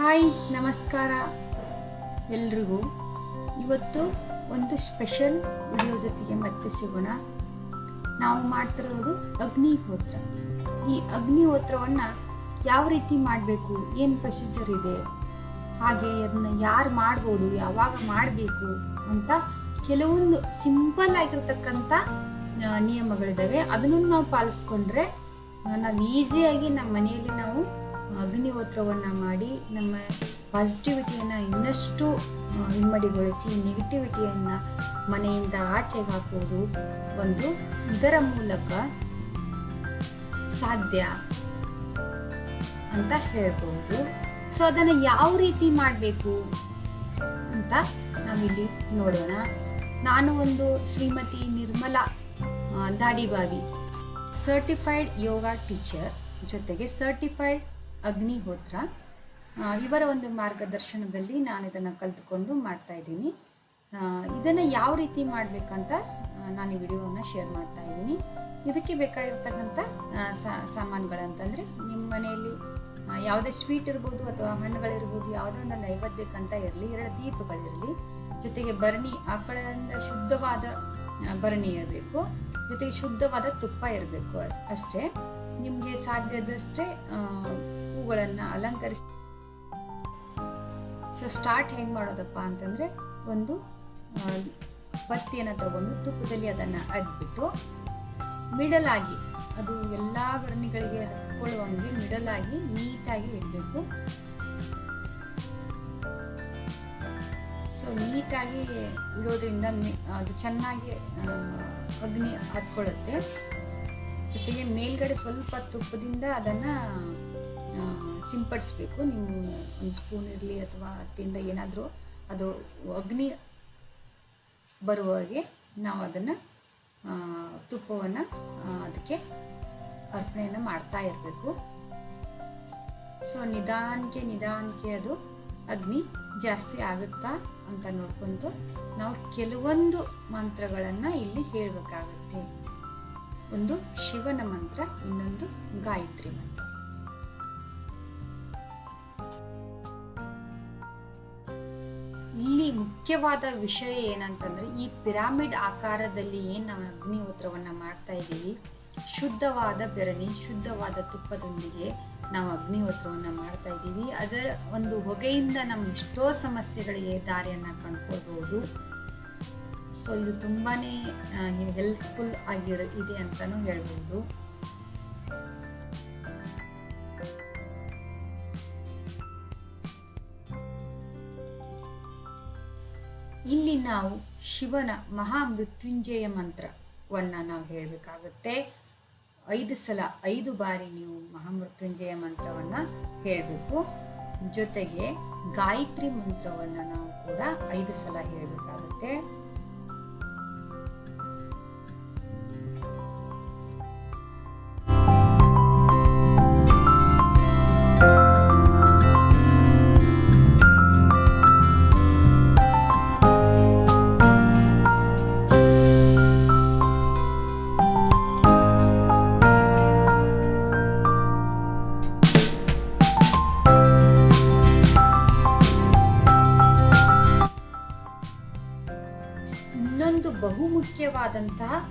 Hi, ನಮಸ್ಕಾರ ಎಲ್ರಿಗೂ. ಇವತ್ತು ಒಂದು ಸ್ಪೆಷಲ್ ವಿಡಿಯೋ ಜೊತೆಗೆ ಮತ್ತೆ ಸಿಗೋಣ. ನಾವು ಮಾಡ್ತಿರೋದು ಅಗ್ನಿಹೋತ್ರ. ಈ ಅಗ್ನಿಹೋತ್ರವನ್ನು ಯಾವ ರೀತಿ ಮಾಡಬೇಕು, ಏನು ಪ್ರೊಸೀಜರ್ ಇದೆ, ಹಾಗೆ ಅದನ್ನ ಯಾರು ಮಾಡ್ಬೋದು, ಯಾವಾಗ ಮಾಡಬೇಕು ಅಂತ ಕೆಲವೊಂದು ಸಿಂಪಲ್ ಆಗಿರ್ತಕ್ಕಂಥ ನಿಯಮಗಳಿದ್ದಾವೆ ಅದನ್ನು ನಾವು ಪಾಲಿಸ್ಕೊಂಡ್ರೆ ನಾವು ಈಸಿಯಾಗಿ ನಮ್ಮ ಮನೆಯಲ್ಲಿ ನಾವು ಅಗ್ನಿಹೋತ್ರವನ್ನು ಮಾಡಿ ನಮ್ಮ ಪಾಸಿಟಿವಿಟಿಯನ್ನು ಇನ್ನಷ್ಟು ಇಮ್ಮಡಿಗೊಳಿಸಿ ನೆಗೆಟಿವಿಟಿಯನ್ನು ಮನೆಯಿಂದ ಆಚೆಗೆ ಹಾಕುವುದು ಒಂದು ಇದರ ಮೂಲಕ ಸಾಧ್ಯ ಅಂತ ಹೇಳ್ಬೋದು ಸೊ ಅದನ್ನು ಯಾವ ರೀತಿ ಮಾಡಬೇಕು ಅಂತ ನಾವಿಲ್ಲಿ ನೋಡೋಣ. ನಾನು ಒಂದು ಶ್ರೀಮತಿ ನಿರ್ಮಲಾ ದಾಡಿಬಾವಿ ಸರ್ಟಿಫೈಡ್ ಯೋಗ ಟೀಚರ್ ಜೊತೆಗೆ ಸರ್ಟಿಫೈಡ್ ಅಗ್ನಿಹೋತ್ರ ಇವರ ಒಂದು ಮಾರ್ಗದರ್ಶನದಲ್ಲಿ ನಾನು ಇದನ್ನು ಕಲಿತುಕೊಂಡು ಮಾಡ್ತಾ ಇದ್ದೀನಿ. ಇದನ್ನು ಯಾವ ರೀತಿ ಮಾಡಬೇಕಂತ ನಾನು ಈ ವಿಡಿಯೋವನ್ನು ಶೇರ್ ಮಾಡ್ತಾ ಇದ್ದೀನಿ. ಇದಕ್ಕೆ ಬೇಕಾಗಿರ್ತಕ್ಕಂಥ ಸಾಮಾನುಗಳಂತಂದರೆ ನಿಮ್ಮ ಮನೆಯಲ್ಲಿ ಯಾವುದೇ ಸ್ವೀಟ್ ಇರ್ಬೋದು ಅಥವಾ ಹಣ್ಣುಗಳಿರ್ಬೋದು, ಯಾವುದೇ ಒಂದು ನೈವೇದ್ಯಕ್ಕಂತ ಇರಲಿ, ಎರಡು ದೀಪಗಳಿರಲಿ, ಜೊತೆಗೆ ಭರಣಿ ಆಕಳಿಂದ ಶುದ್ಧವಾದ ಭರಣಿ ಇರಬೇಕು. ಜೊತೆಗೆ ಶುದ್ಧವಾದ ತುಪ್ಪ ಇರಬೇಕು ಅಷ್ಟೇ. ನಿಮಗೆ ಸಾಧ್ಯದಷ್ಟೇ ಹೂಗಳನ್ನು ಅಲಂಕರಿಸಿ ಸೊ ಸ್ಟಾರ್ಟ್ ಹೆಂಗೆ ಮಾಡೋದಪ್ಪ ಅಂತಂದರೆ ಒಂದು ಬತ್ತಿಯನ್ನು ತಗೊಂಡು ತುಪ್ಪದಲ್ಲಿ ಅದನ್ನು ಅದ್ಬಿಟ್ಟು ಮಿಡಲ್ ಆಗಿ ಅದು ಎಲ್ಲ ವರ್ಣಿಗಳಿಗೆ ಹತ್ಕೊಳ್ಳುವಂಗೆ ಮಿಡಲ್ ಆಗಿ ನೀಟಾಗಿ ಇಡಬೇಕು. ಸೊ ನೀಟಾಗಿ ಇಡೋದ್ರಿಂದ ಅದು ಚೆನ್ನಾಗಿ ಅಗ್ನಿ ಹತ್ಕೊಳ್ಳುತ್ತೆ. ಜೊತೆಗೆ ಮೇಲ್ಗಡೆ ಸ್ವಲ್ಪ ತುಪ್ಪದಿಂದ ಅದನ್ನು ಸಿಂಪಡಿಸ್ಬೇಕು. ನೀವು ಒಂದು ಸ್ಪೂನ್ ಇರಲಿ ಅಥವಾ ಹತ್ತಿಯಿಂದ ಏನಾದರೂ ಅದು ಅಗ್ನಿ ಬರುವ ಹಾಗೆ ನಾವು ಅದನ್ನು ತುಪ್ಪವನ್ನು ಅದಕ್ಕೆ ಅರ್ಪಣೆಯನ್ನು ಮಾಡ್ತಾ ಇರಬೇಕು. ಸೊ ನಿಧಾನಕ್ಕೆ ನಿಧಾನಕ್ಕೆ ಅದು ಅಗ್ನಿ ಜಾಸ್ತಿ ಆಗುತ್ತಾ ಅಂತ ನೋಡ್ಕೊಂಡು ನಾವು ಕೆಲವೊಂದು ಮಂತ್ರಗಳನ್ನು ಇಲ್ಲಿ ಹೇಳಬೇಕಾಗುತ್ತೆ. ಒಂದು ಶಿವನ ಮಂತ್ರ, ಇನ್ನೊಂದು ಗಾಯತ್ರಿ ಮಂತ್ರ. ಮುಖ್ಯವಾದ ವಿಷಯ ಏನಂತಂದ್ರೆ, ಈ ಪಿರಾಮಿಡ್ ಆಕಾರದಲ್ಲಿ ಏನು ನಾವು ಅಗ್ನಿಹೋತ್ರವನ್ನು ಮಾಡ್ತಾ ಇದ್ದೀವಿ, ಶುದ್ಧವಾದ ಬೆರಣಿ, ಶುದ್ಧವಾದ ತುಪ್ಪದೊಂದಿಗೆ ನಾವು ಅಗ್ನಿಹೋತ್ರವನ್ನು ಮಾಡ್ತಾ ಇದ್ದೀವಿ. ಅದರ ಒಂದು ಹೊಗೆಯಿಂದ ನಮ್ಮ ಎಷ್ಟೋ ಸಮಸ್ಯೆಗಳಿಗೆ ದಾರಿಯನ್ನು ಕಂಡುಕೊಳ್ಬಹುದು ಸೊ ಇದು ತುಂಬಾ ಹೆಲ್ಪ್ಫುಲ್ ಆಗಿರ, ಇದೆ ಅಂತಲೂ ಹೇಳ್ಬೋದು. ಇಲ್ಲಿ ನಾವು ಶಿವನ ಮಹಾಮೃತ್ಯುಂಜಯ ಮಂತ್ರವನ್ನು ನಾವು ಹೇಳಬೇಕಾಗುತ್ತೆ. ಐದು ಸಲ, ಐದು ಬಾರಿ ನೀವು ಮಹಾಮೃತ್ಯುಂಜಯ ಮಂತ್ರವನ್ನು ಹೇಳಬೇಕು. ಜೊತೆಗೆ ಗಾಯತ್ರಿ ಮಂತ್ರವನ್ನು ನಾವು ಕೂಡ ಐದು ಸಲ ಹೇಳಬೇಕಾಗುತ್ತೆ. ಇನ್ನೊಂದು ಬಹುಮುಖ್ಯವಾದಂತಹ ಮುಖ್ಯವಾದಂತಹ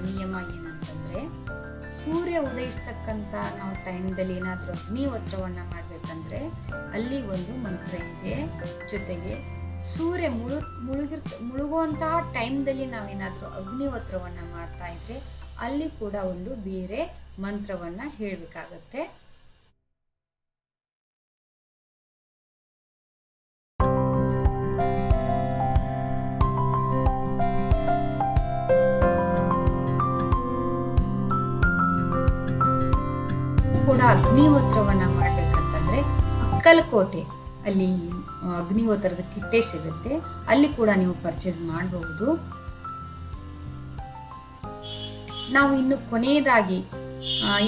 ನಿಯಮ ಏನಂತಂದ್ರೆ, ಸೂರ್ಯ ಉದಯಿಸ್ತಕ್ಕಂಥ ನಾವು ಟೈಮ್ದಲ್ಲಿ ಏನಾದರೂ ಅಗ್ನಿಹೋತ್ರವನ್ನು ಮಾಡಬೇಕಂದ್ರೆ, ಅಲ್ಲಿ ಒಂದು ಮಂತ್ರ ಇದೆ. ಜೊತೆಗೆ ಸೂರ್ಯ ಮುಳು ಮುಳುಗಿರ್ ಮುಳುಗುವಂತಹ ಟೈಮ್ದಲ್ಲಿ ನಾವೇನಾದರೂ ಅಗ್ನಿಹೋತ್ರವನ್ನು ಮಾಡ್ತಾ ಇದ್ರೆ, ಅಲ್ಲಿ ಕೂಡ ಒಂದು ಬೇರೆ ಮಂತ್ರವನ್ನು ಹೇಳಬೇಕಾಗತ್ತೆ. ಅಗ್ನಿಹೋತ್ರವನ್ನ ಮಾಡ್ಬೇಕಂತಂದ್ರೆ ಅಕ್ಕಲಕೋಟೆ ಅಲ್ಲಿ ಅಗ್ನಿಹೋತ್ರದ ಕಿಟ್ಟೆ ಸಿಗುತ್ತೆ. ಅಲ್ಲಿ ಕೂಡ ನೀವು ಪರ್ಚೇಸ್ ಮಾಡಬಹುದು. ನಾವು ಇನ್ನು ಕೊನೆಯದಾಗಿ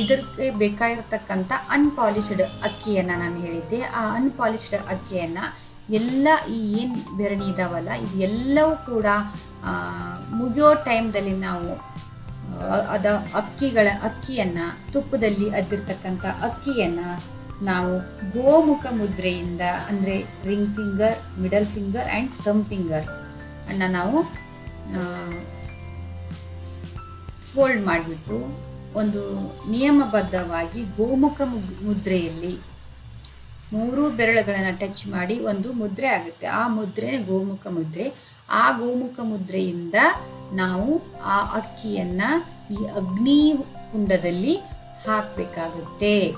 ಇದಕ್ಕೆ ಬೇಕಾಗಿರ್ತಕ್ಕಂಥ ಅನ್ಪಾಲಿಶ್ಡ್ ಅಕ್ಕಿಯನ್ನು ನಾನು ಹೇಳಿದ್ದೆ. ಆ ಅನ್ಪಾಲಿಶ್ಡ್ ಅಕ್ಕಿಯನ್ನು ಎಲ್ಲ ಈ ಏನು ಬೆರಣಿ ಇದಾವಲ್ಲ ಇದೆಲ್ಲವೂ ಕೂಡ ಮುಗಿಯೋ ಟೈಮ್ದಲ್ಲಿ ನಾವು ಅದ ಅಕ್ಕಿಗಳ ಅಕ್ಕಿಯನ್ನು, ತುಪ್ಪದಲ್ಲಿ ಅದ್ದಿರ್ತಕ್ಕಂಥ ಅಕ್ಕಿಯನ್ನು ನಾವು ಗೋಮುಖ ಮುದ್ರೆಯಿಂದ, ಅಂದರೆ ring finger, middle finger and thumb finger ಅನ್ನ ನಾವು ಫೋಲ್ಡ್ ಮಾಡಿಬಿಟ್ಟು ಒಂದು ನಿಯಮಬದ್ಧವಾಗಿ ಗೋಮುಖ ಮುದ್ರೆಯಲ್ಲಿ ಮೂರು ಬೆರಳುಗಳನ್ನು ಟಚ್ ಮಾಡಿ ಒಂದು ಮುದ್ರೆ ಆಗುತ್ತೆ. ಆ ಮುದ್ರೆ ಗೋಮುಖ ಮುದ್ರೆ. ಆ ಗೋಮುಖ ಮುದ್ರೆಯಿಂದ ನಾವು ಆ ಅಕ್ಕಿಯನ್ನು ಈ ಅಗ್ನಿ ಕುಂಡದಲ್ಲಿ ಹಾಕಬೇಕಾಗುತ್ತೆ.